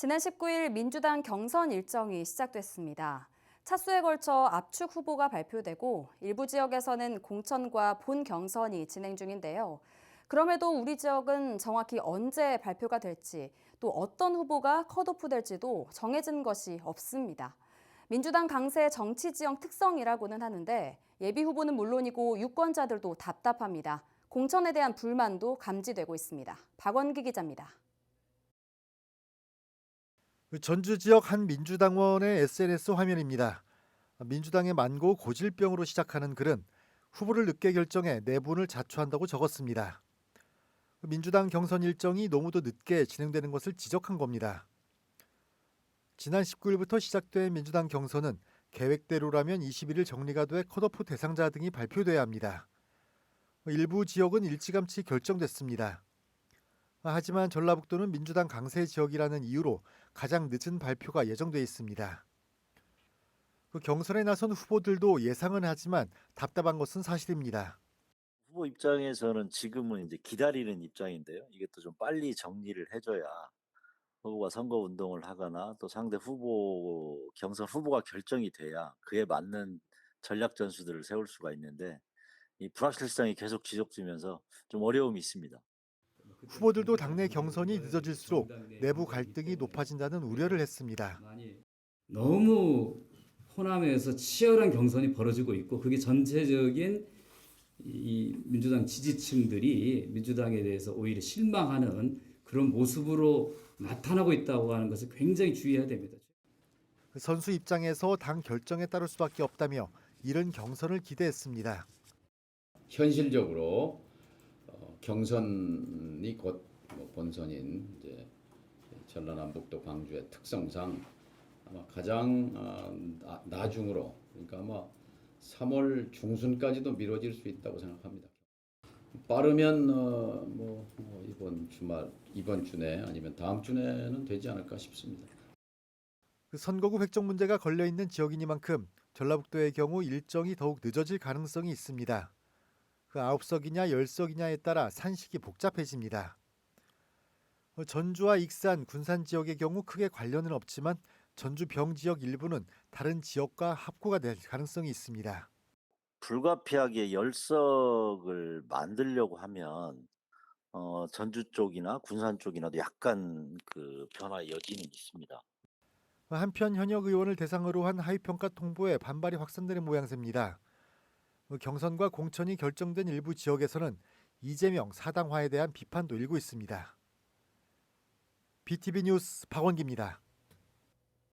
지난 19일 민주당 경선 일정이 시작됐습니다. 차수에 걸쳐 압축 후보가 발표되고 일부 지역에서는 공천과 본 경선이 진행 중인데요. 그럼에도 우리 지역은 정확히 언제 발표가 될지 또 어떤 후보가 컷오프 될지도 정해진 것이 없습니다. 민주당 강세 정치 지형 특성이라고는 하는데 예비 후보는 물론이고 유권자들도 답답합니다. 공천에 대한 불만도 감지되고 있습니다. 박원기 기자입니다. 그 전주 지역 한 민주당원의 SNS 화면입니다. 민주당의 만고 고질병으로 시작하는 글은 후보를 늦게 결정해 내분을 자초한다고 적었습니다. 그 민주당 경선 일정이 너무도 늦게 진행되는 것을 지적한 겁니다. 지난 19일부터 시작된 민주당 경선은 계획대로라면 21일 정리가 돼 컷오프 대상자 등이 발표돼야 합니다. 일부 지역은 일찌감치 결정됐습니다. 하지만 전라북도는 민주당 강세 지역이라는 이유로 가장 늦은 발표가 예정돼 있습니다. 그 경선에 나선 후보들도 예상은 하지만 답답한 것은 사실입니다. 후보 입장에서는 지금은 이제 기다리는 입장인데요. 또좀 빨리 정리를 해줘야 후보가 선거 운동을 하거나 또 상대 후보 경선 후보가 결정이 돼야 그에 맞는 전략 전술들을 세울 수가 있는데 이 불확실성이 계속 지속되면서 좀 어려움이 있습니다. 후보들도 당내 경선이 늦어질수록 내부 갈등이 높아진다는 우려를 했습니다. 너무 호남에서 치열한 경선이 벌어지고 있고 그게 전체적인 이 민주당 지지층들이 민주당에 대해서 오히려 실망하는 그런 모습으로 나타나고 있다고 하는 것을 굉장히 주의해야 됩니다. 선수 입장에서 당 결정에 따를 수밖에 없다며 이른 경선을 기대했습니다. 현실적으로 어, 경선이 곧 뭐 본선인 이제 전라남북도 광주의 특성상 아마 가장 어, 나- 나중으로 그러니까 아마 3월 중순까지도 미뤄질 수 있다고 생각합니다. 빠르면 어, 뭐, 뭐 이번 주말 이번 주내 아니면 다음 주내는 되지 않을까 싶습니다. 그 선거구 획정 문제가 걸려 있는 지역이니만큼 전라북도의 경우 일정이 더욱 늦어질 가능성이 있습니다. 그 9석이냐 10석이냐에 따라 산식이 복잡해집니다. 어, 전주와 익산, 군산 지역의 경우 크게 관련은 없지만 전주 병 지역 일부는 다른 지역과 합구가 될 가능성이 있습니다. 불가피하게 열석을 만들려고 하면 어, 전주 쪽이나 군산 쪽이나도 약간 그 변화 여지는 있습니다. 한편 현역 의원을 대상으로 한 하위평가 통보에 반발이 확산되는 모양새입니다. 어, 경선과 공천이 결정된 일부 지역에서는 이재명 사당화에 대한 비판도 일고 있습니다. BTV 뉴스 박원기입니다.